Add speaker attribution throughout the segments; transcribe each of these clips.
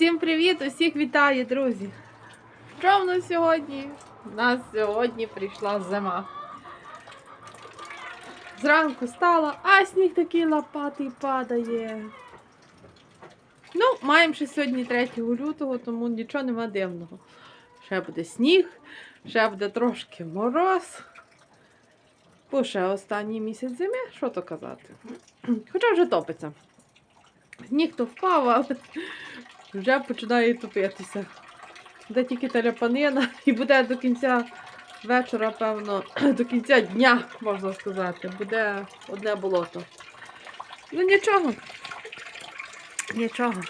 Speaker 1: Усім привіт! Усіх вітаю, друзі! Що в нас сьогодні? У нас сьогодні прийшла зима. Зранку стала, а сніг такий лопатий падає. Ну, маємо ще сьогодні 3 лютого, тому нічого нема дивного. Ще буде сніг, ще буде трошки мороз. Бо ще останній місяць зими, що то казати. Хоча вже топиться. Сніг то впав, але вже починає топитися. Буде тільки теляпанина і буде до кінця вечора, певно, до кінця дня, можна сказати, буде одне болото. Ну нічого. Нічого.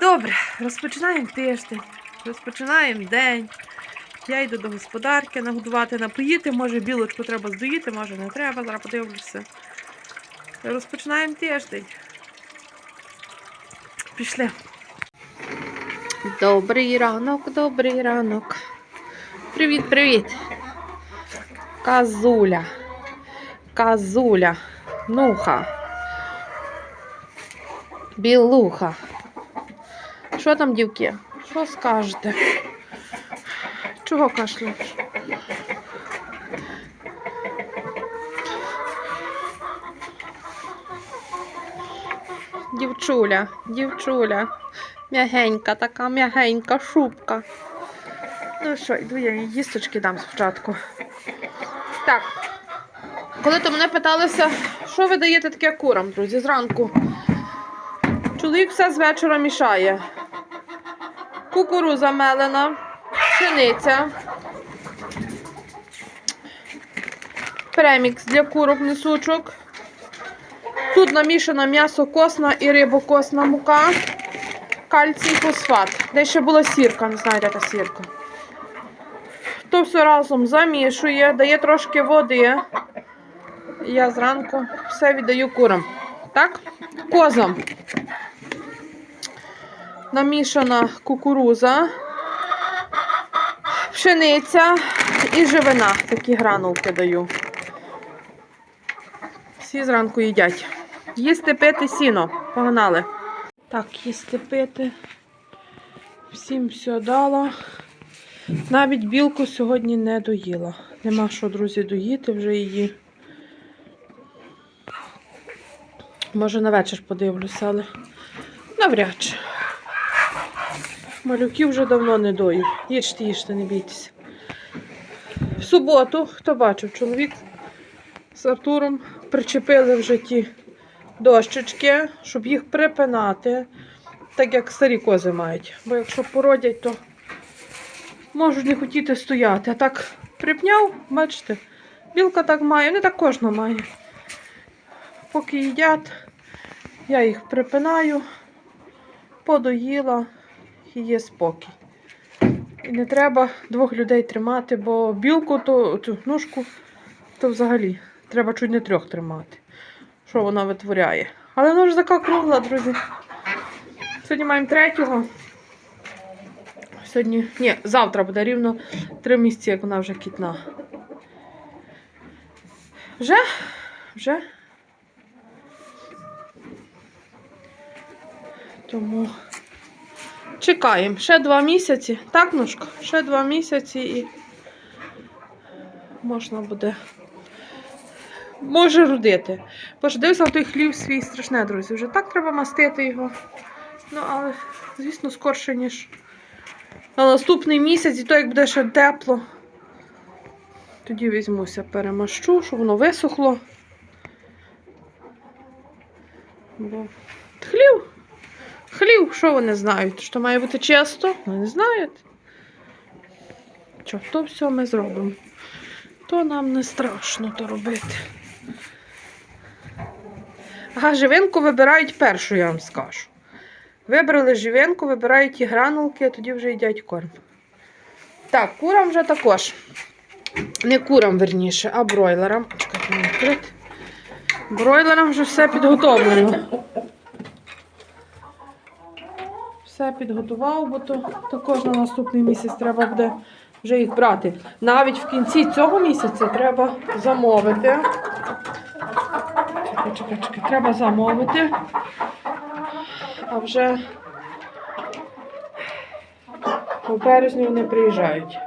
Speaker 1: Добре, розпочинаємо тиждень, розпочинаємо день. Я йду до господарки нагодувати, напоїти, може білочку треба здоїти, може не треба, зараз подивлюся. Розпочинаємо тиждень. Пішли. Добрий ранок, добрий ранок. Привіт, привіт. Казуля. Казуля. Нуха. Білуха. Що там, дівки? Що скажете? Чого кашляєш? Дівчуля, дівчуля. М'ягенька, така м'ягенька шубка. Ну що, йду я їй їсточки дам спочатку. Так. Коли то мене питалися, що ви даєте таке курам, друзі, зранку. Чоловік все з вечора мішає. Кукуруза мелена, пшениця. Премікс для курок несучок. Тут намішано м'ясо косна і рибокосна мука. Кальцій фосфат. Де ще була сірка, не знаю, де та сірка. То все разом замішує, дає трошки води. Я зранку все віддаю курам. Так? Козам. Намішана кукуруза, пшениця і живина. Такі гранулки даю. Всі зранку їдять. Їсти пити сіно. Погнали. Так, їсти пити. Всім все дала. Навіть білку сьогодні не доїла. Нема що, друзі, доїти вже її. Може на вечір подивлюся, але навряд чи. Малюків вже давно не дою. Їжте, їжте, не бійтеся. В суботу, хто бачив, чоловік з Артуром причепили вже ті дощечки, щоб їх припинати, так як старі кози мають. Бо якщо породять, то можуть не хотіти стояти. А так припняв, бачите, білка так має, не так кожна має. Поки їдять, я їх припинаю, подоїла і є спокій. І не треба двох людей тримати, бо білку, то цю ножку, то взагалі треба чуть не трьох тримати що вона витворяє. Але вона ж така кругла, друзі. Сьогодні маємо третього. Сьогодні, ні, завтра буде рівно три місяці, як вона вже кітна. Вже? Вже? Тому чекаємо. Ще два місяці. Так, ножка? Ще два місяці і можна буде може родити. Бо той хлів свій страшне, друзі. Вже так треба мастити його. Ну, але, звісно, скорше, ніж на наступний місяць, і то, як буде ще тепло, тоді візьмуся, перемащу, щоб воно висохло. Бо хлів. Хлів, що вони знають? Що має бути чисто? Вони знають. Що, то все ми зробимо. То нам не страшно то робити. А живинку вибирають першу, я вам скажу. Вибрали живинку, вибирають і гранулки, а тоді вже їдять корм. Так, курам вже також. Не курам, верніше, а бройлерам. Чекайте. Бройлерам вже все підготовлено. Все підготував, бо то також на наступний місяць треба буде вже їх брати. Навіть в кінці цього місяця треба замовити. Чекай, чекай, чекай, треба замовити. А вже У березні вони приїжджають.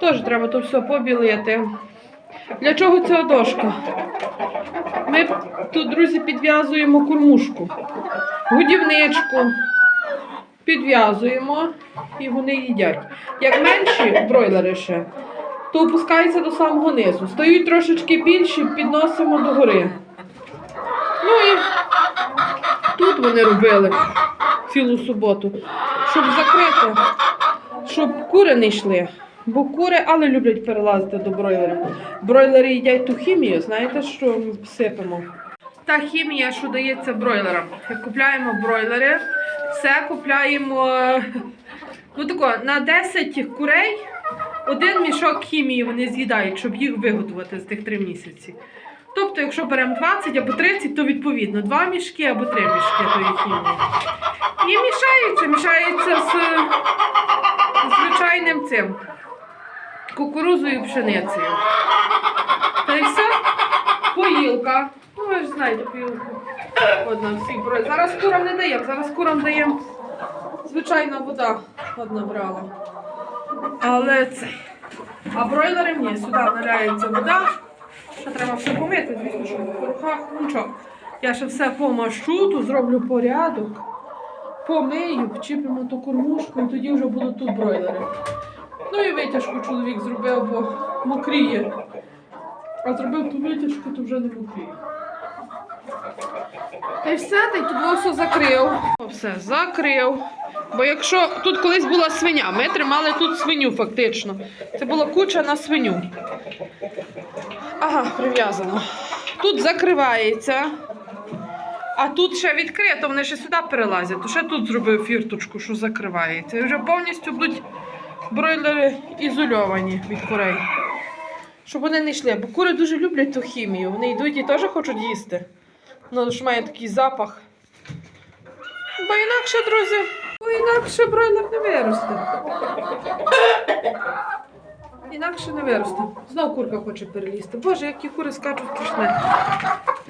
Speaker 1: Теж треба то все побілити. Для чого ця дошка? Ми тут, друзі, підв'язуємо кормушку, годівничку. Підв'язуємо і вони їдять. Як менші бройлери ще, то опускаються до самого низу. Стають трошечки більші, підносимо до гори. Ну і тут вони робили цілу суботу, щоб закрити, щоб кури не йшли. Бо кури, але люблять перелазити до бройлера. Бройлери їдять ту хімію, знаєте, що сипемо? Та хімія, що дається бройлерам. Як купляємо бройлери, все купляємо ну тако, на 10 курей один мішок хімії вони з'їдають, щоб їх виготувати з тих 3 місяці. Тобто, якщо беремо 20 або 30, то відповідно 2 мішки або 3 мішки тої хімії. І мішається, мішається з звичайним цим кукурузою і пшеницею. Та й все. Поїлка. Ну, ви ж знаєте, поїлку. Одна всі бро- Зараз курам не даємо, зараз курам даємо звичайна вода одна брала. Але це. А бройлери ні, сюди наляється вода. Ще треба все помити, звісно, що в порухах. Ну нічого. Я ще все помашу, тут зроблю порядок. Помию, вчіпимо ту кормушку і тоді вже будуть тут бройлери. Ну і витяжку чоловік зробив, бо мокріє. А зробив ту витяжку, то вже не мокріє. Та й все, та тут все закрив. Все, закрив. Бо якщо тут колись була свиня, ми тримали тут свиню фактично. Це була куча на свиню. Ага, прив'язано. Тут закривається. А тут ще відкрито, вони ще сюди перелазять. То ще тут зробив фірточку, що закривається. І вже повністю будуть бройлери ізольовані від курей. Щоб вони не йшли. Бо кури дуже люблять ту хімію. Вони йдуть і теж хочуть їсти. Ну, ж має такий запах. Бо інакше, друзі, бо інакше бройлер не виросте. Інакше не виросте. Знов курка хоче перелізти. Боже, які кури скачуть страшне.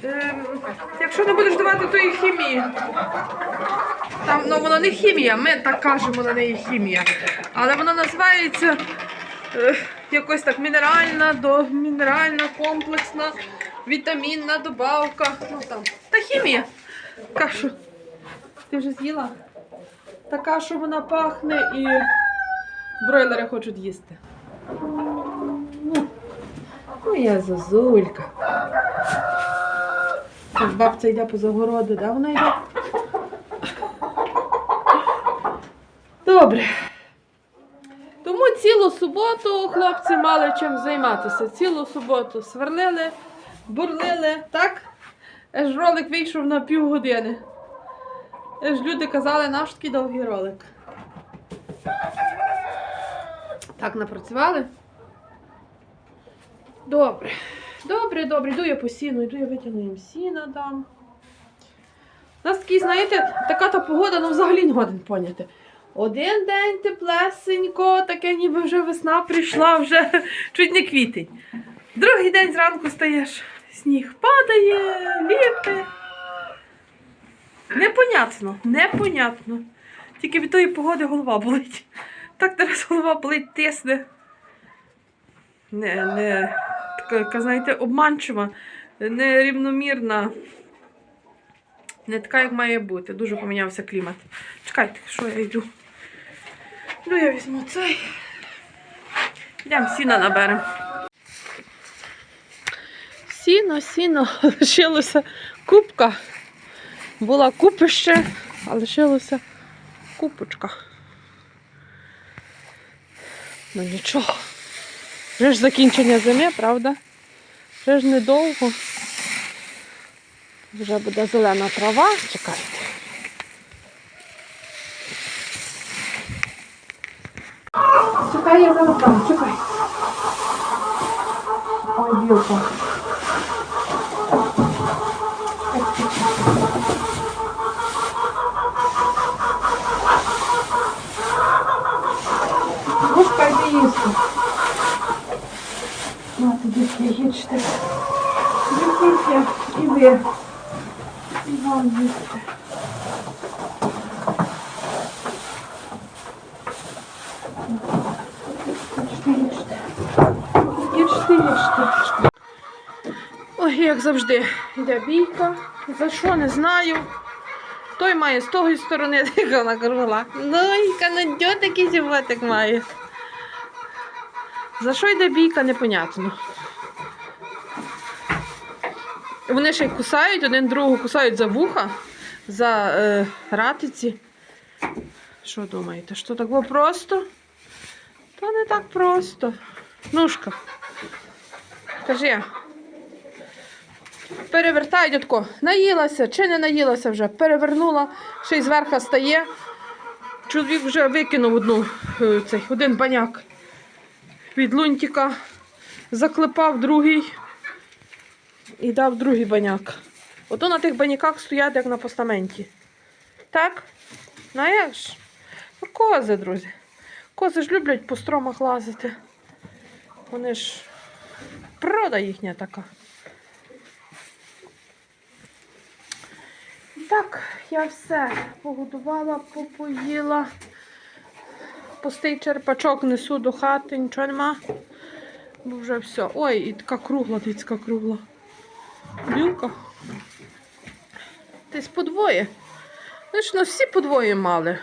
Speaker 1: Ем, якщо не будеш давати тої хімії. Там, ну воно не хімія, ми так кажемо на неї хімія. Але вона називається е, якось так мінеральна, до, мінеральна, комплексна, вітамінна добавка. Ну там. Та хімія. Кашу. Ти вже з'їла? Така, що вона пахне і бройлери хочуть їсти. Ну, моя зазулька. Ось бабця йде по загороду, да вона йде? Добре. Тому цілу суботу хлопці мали чим займатися. Цілу суботу сверлили, бурлили, так? Аж ролик вийшов на півгодини. Аж люди казали, наш такий довгий ролик. Так, напрацювали? Добре. Добре, добре, йду я по сіну, йду я витягну їм сіна дам. У нас такий, знаєте, така та погода, ну взагалі не годен поняти. Один день теплесенько, таке ніби вже весна прийшла, вже чуть не квітень. Другий день зранку стаєш, сніг падає, ліпе. Непонятно, непонятно. Тільки від тої погоди голова болить. Так зараз голова болить, тисне. Не, не, така, знаєте, обманчива, нерівномірна. Не така, як має бути. Дуже помінявся клімат. Чекайте, що я йду. Ну, я візьму цей. Йдемо сіна наберемо. Сіно, сіно, лишилося купка. Була купище, а лишилося купочка. Ну нічого. Вже ж закінчення зими, правда? Вже ж недовго. Вже буде зелена трава. Чекайте. Чекай, я зараз там, чекай. Ой, білка. чисто. Мати дітки, їжте. Дітіться і ви. І вам їсти. Ой, як завжди, йде бійка. За що не знаю. Той має з тої сторони, як вона корвала. Ну, канадьо такий животик має. За що йде бійка, непонятно. Вони ще й кусають, один другого кусають за вуха, за е, ратиці. Що думаєте, що так було просто? Та не так просто. Нушка. Кажи. Перевертають отко. Наїлася чи не наїлася вже. Перевернула, ще й зверху стає. Чоловік вже викинув одну, е, цей, один баняк від лунтика, заклепав другий і дав другий баняк. Ото на тих баняках стоять, як на постаменті. Так? Знаєш? Ну, кози, друзі. Кози ж люблять по стромах лазити. Вони ж природа їхня така. Так, я все погодувала, попоїла. Пустий черпачок несу до хати, нічого нема. Бо вже все. Ой, і така кругла, така кругла. Білка. Десь подвоє. Ну, всі подвоє мали.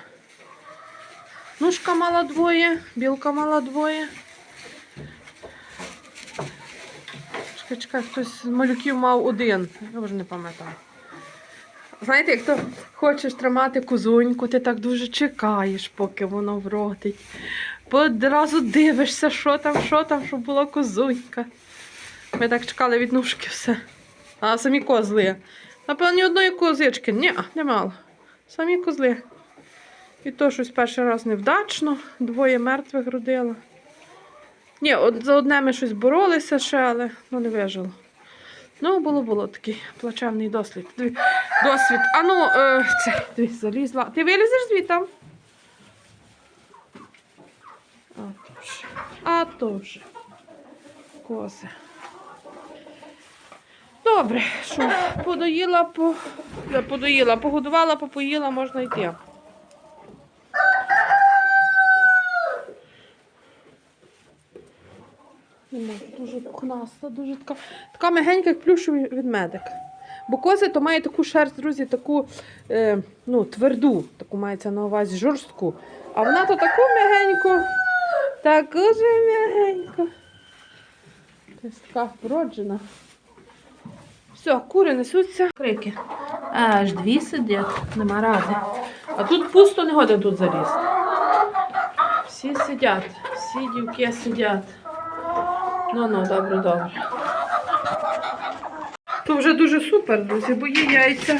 Speaker 1: Нушка мала двоє, білка мала двоє. Чекай, чекай, хтось з малюків мав один. Я вже не пам'ятаю. Знаєте, як то хочеш тримати козуньку, ти так дуже чекаєш, поки воно вродить. Бо одразу дивишся, що там, що там, щоб була козунька. Ми так чекали від нушки все. А самі козли. Напевно, ні одної козички. Ні, не мало. Самі козли. І то щось перший раз невдачно, двоє мертвих родила. Ні, за одне ми щось боролися ще, але ну, не вижило. Ну, було було такий плачевний дослід. Досвід. А ну, е, це, дивись, залізла. Ти вилізеш звідти? А то вже. А то вже. Кози. Добре, що, подоїла, по... е, подоїла, погодувала, попоїла, можна йти. Не можу, дуже пухнаста, дуже така, така мягенька, як плюшевий ведмедик. Бо кози то має таку шерсть, друзі, таку е, ну, тверду, таку мається на увазі жорстку. А вона то таку мягеньку, таку же мягеньку. Така вроджена. Все, кури несуться. Крики. Аж дві сидять, нема ради. А тут пусто не годен тут залізти. Всі сидять, всі дівки сидять. Ну ну, добре, добре. То вже дуже супер, друзі, бо є яйця.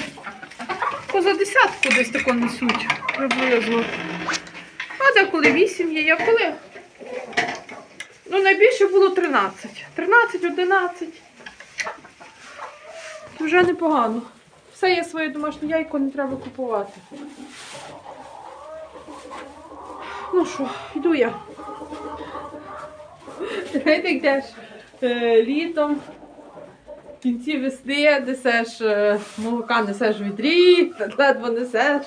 Speaker 1: Поза десятку десь тако несуть приблизно. А деколи 8 є, я коли? Ну, найбільше було 13. 13, 11. Вже непогано. Все є своє домашнє яйко, не треба купувати. Ну що, йду я. Знаєте, йдеш е, літом, в кінці весни несеш е, молока, несеш відрі, ледве несеш.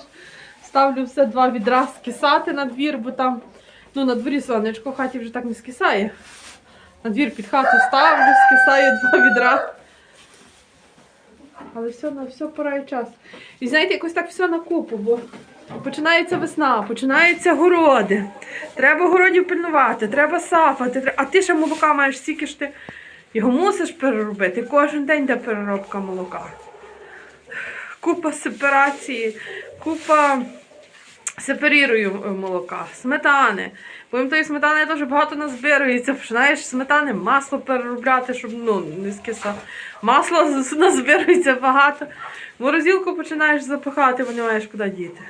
Speaker 1: Ставлю все два відра скисати на двір, бо там ну, на дворі сонечко в хаті вже так не скисає. На двір під хату ставлю, скисає два відра. Але все на все пора і час. І знаєте, якось так все на купу, бо починається весна, починаються городи. Треба городів пильнувати, треба сафати, а ти ще молока маєш стільки ж ти його мусиш переробити. Кожен день йде переробка молока. Купа сепарації, купа сепарірую е, молока, сметани. Потім тої сметани дуже багато назбирується. Починаєш сметани, масло переробляти, щоб ну, не скисало. Масло назбирується багато. Морозилку починаєш запихати, бо не маєш куди діти.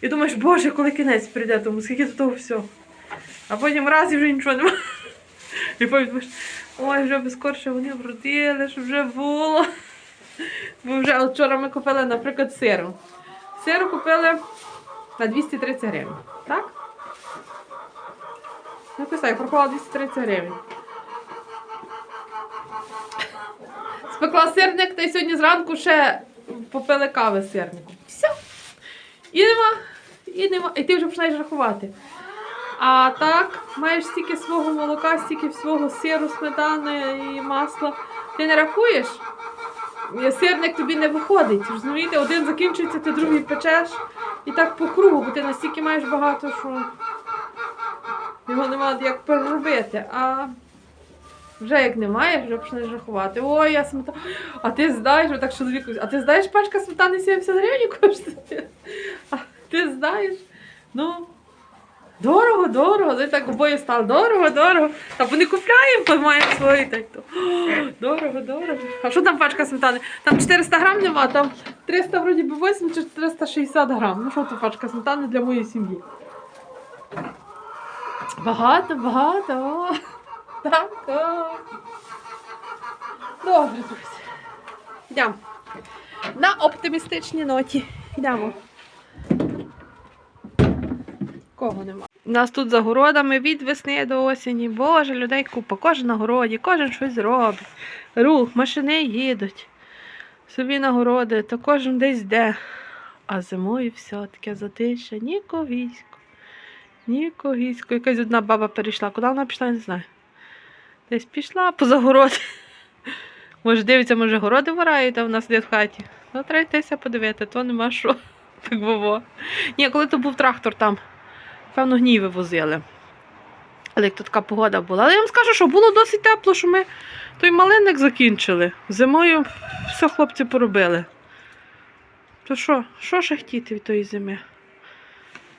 Speaker 1: І думаєш, боже, коли кінець прийде, тому скільки до того всього. А потім раз і вже нічого немає. І потім думаєш, ой, вже би скорше вони вродили, щоб вже було. Бо вже вчора ми купили, наприклад, сиру. Сиру купили на 230 гривень. Так? Ну, так, пропало 230 гривень. Спекла сирник, та й сьогодні зранку ще попили кави з сирником. І нема, і нема. І ти вже починаєш рахувати. А так, маєш стільки свого молока, стільки свого сиру, сметани і масла. Ти не рахуєш? Сирник тобі не виходить. Розумієте, один закінчується, ти другий печеш. І так по кругу, бо ти настільки маєш багато, що його нема як переробити. А вже як немає, вже почнеш рахувати. Ой, я сметана. А ти знаєш, отак чоловіку, а ти знаєш, пачка сметани 70 гривень коштує? А ти знаєш? Ну, дорого, дорого. Ти так обоє стало дорого, дорого. Та вони купляємо, бо маємо свої так то. Дорого, дорого. А що там пачка сметани? Там 400 грам нема, там 300 вроді би 8 чи 360 грам. Ну що то пачка сметани для моєї сім'ї? Багато, багато. Так. Добре, друзі. Йдемо. На оптимістичній ноті. Йдемо. Кого нема? У нас тут за городами від весни до осені. Боже, людей купа. Кожен на городі, кожен щось робить. Рух, машини їдуть. Собі на городи, то кожен десь йде. А зимою все таке затиша, нікогісько. Нікогісько. Якась одна баба перейшла. Куди вона пішла, я не знаю. Десь пішла поза город. Може, дивиться, може, городи ворають, а в нас сидить в хаті. Ну, треба йтися подивити, то нема що. Так було. Ні, коли то був трактор там, певно, гній вивозили. Але як то така погода була. Але я вам скажу, що було досить тепло, що ми той малинник закінчили. Зимою все хлопці поробили. То що, що ще хотіти від тої зими?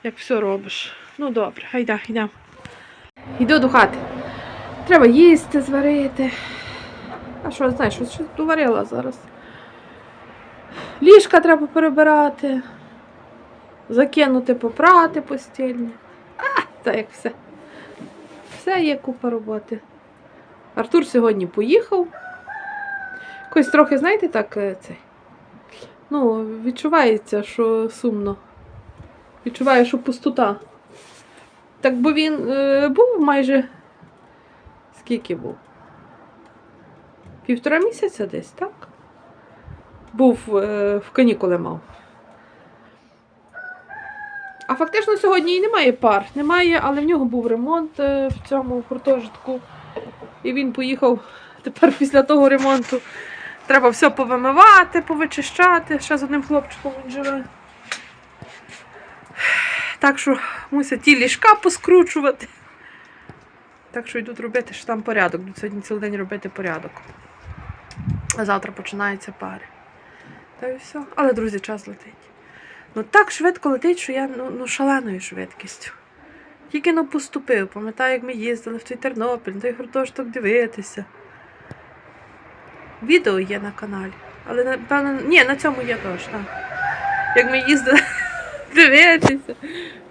Speaker 1: Як все робиш? Ну добре, гайда, йдемо. Йду до хати. Треба їсти, зварити. А що, знаєш, щось доварила зараз. Ліжка треба перебирати, закинути, попрати постільне. А, та як все. Все є купа роботи. Артур сьогодні поїхав. Якось трохи, знаєте, так е, цей. Ну, відчувається, що сумно. Відчуваю, що пустота. Так бо він е, був майже. Скільки був? Півтора місяця десь, так? Був е, в канікули мав. А фактично сьогодні і немає пар. Немає, але в нього був ремонт е, в цьому гуртожитку. І він поїхав тепер після того ремонту. Треба все повимивати, повичищати. Ще з одним хлопчиком він живе. Так що мусять ті ліжка поскручувати. Так що йдуть робити що там порядок. Йдуть сьогодні цілий день робити порядок. А завтра починаються пари. Та й все. Але, друзі, час летить. Ну так швидко летить, що я ну, ну шаленою швидкістю. Тільки но поступив, пам'ятаю, як ми їздили в той Тернопіль, на той гуртожиток дивитися. Відео є на каналі. Але напевно. Ні, на цьому є теж, так. Як ми їздили дивитися.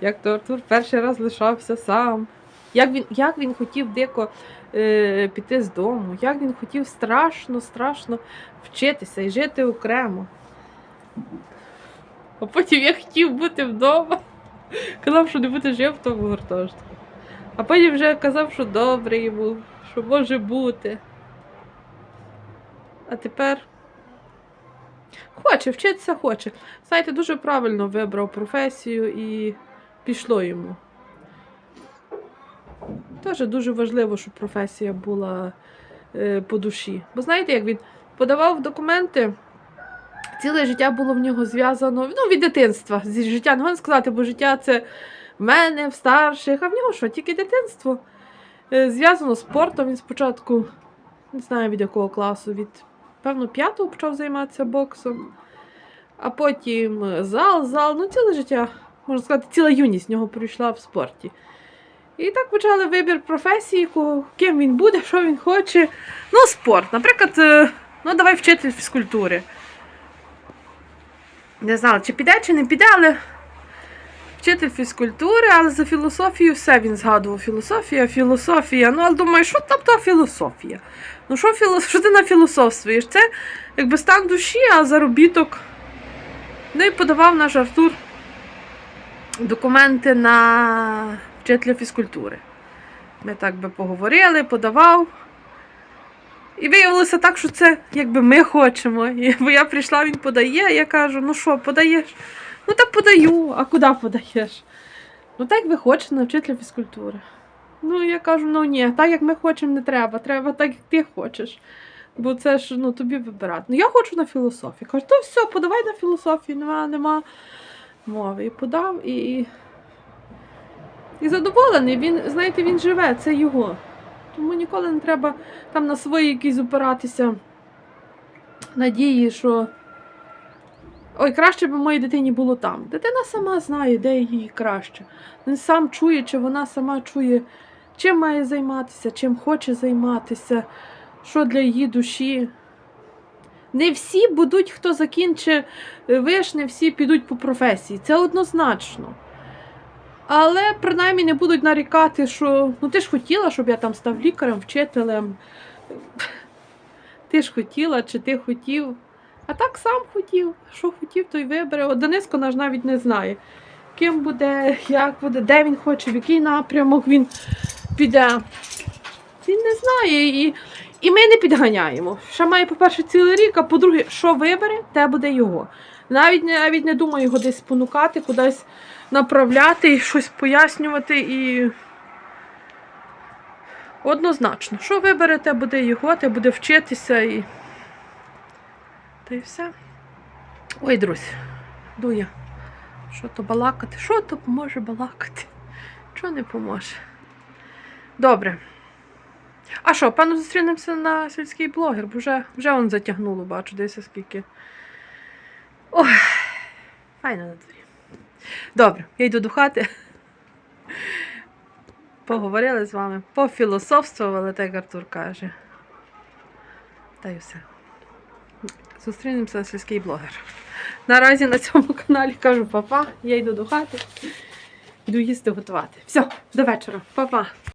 Speaker 1: Як то перший раз лишався сам. Як він, як він хотів дико е, піти з дому, як він хотів страшно, страшно вчитися і жити окремо. А потім я хотів бути вдома. Казав, що не буде жив в тому гуртожитку. А потім вже казав, що добрий йому, що може бути. А тепер хоче, вчитися хоче. Знаєте, дуже правильно вибрав професію і пішло йому. Теж дуже важливо, щоб професія була е, по душі. Бо знаєте, як він подавав документи, ціле життя було в нього зв'язано ну, від дитинства. Зі життя, не можна сказати, бо життя це в мене, в старших, а в нього що, тільки дитинство. Е, зв'язано з спортом. Він спочатку, не знаю від якого класу, від певно п'ятого почав займатися боксом, а потім зал, зал, ну ціле життя, можна сказати, ціла юність в нього пройшла в спорті. І так почали вибір професії, ким він буде, що він хоче. Ну, спорт. Наприклад, е, ну давай вчитель фізкультури. Не знала, чи піде, чи не піде, але вчитель фізкультури, але за філософію все він згадував. Філософія, філософія. Ну, але думаю, що там та філософія? Ну, що, філо... що ти на філософствуєш? Це якби стан душі, а заробіток. Ну і подавав наш Артур документи на вчителя фізкультури. Ми так би поговорили, подавав. І виявилося так, що це якби ми хочемо. І, бо я прийшла, він подає, я кажу, ну що, подаєш? Ну так подаю, а куди подаєш? Ну, так ви хочете на вчителя фізкультури. Ну, я кажу, ну ні, так як ми хочемо, не треба. Треба так, як ти хочеш. Бо це ж ну, тобі вибирати. Ну, я хочу на філософію. Кажу, то все, подавай на філософію, нема, нема мови. І подав, і. І задоволений, він, знаєте, він живе, це його. Тому ніколи не треба там на свої якісь опиратися надії, що ой, краще б моїй дитині було там. Дитина сама знає, де їй краще. Він сам чує, чи вона сама чує, чим має займатися, чим хоче займатися, що для її душі. Не всі будуть, хто закінчить виш, не всі підуть по професії. Це однозначно. Але принаймні не будуть нарікати, що ну ти ж хотіла, щоб я там став лікарем, вчителем. Ти ж хотіла, чи ти хотів. А так сам хотів. Що хотів, то й вибере. От Дениско наш навіть не знає, ким буде, як буде, де він хоче, в який напрямок він піде. Він не знає. І, і ми не підганяємо. Ще має, по-перше, цілий рік, а по-друге, що вибере, те буде його. Навіть, навіть не думаю його десь спонукати, кудись направляти і щось пояснювати. І однозначно, що вибере, те буде його, те буде вчитися і. Та й все. Ой, друзі, йду. Що то балакати? Що то поможе балакати? Що не поможе? Добре. А що, певно, зустрінемося на сільський блогер, бо вже, вже он затягнуло, бачу, десь скільки. Ой, файно на дворі. Добре, я йду до хати. Поговорили з вами, пофілософствували, так Артур каже. Та й все. Зустрінемося сільський блогер. Наразі на цьому каналі кажу папа, я йду до хати, йду їсти готувати. Все, до вечора, Па-па.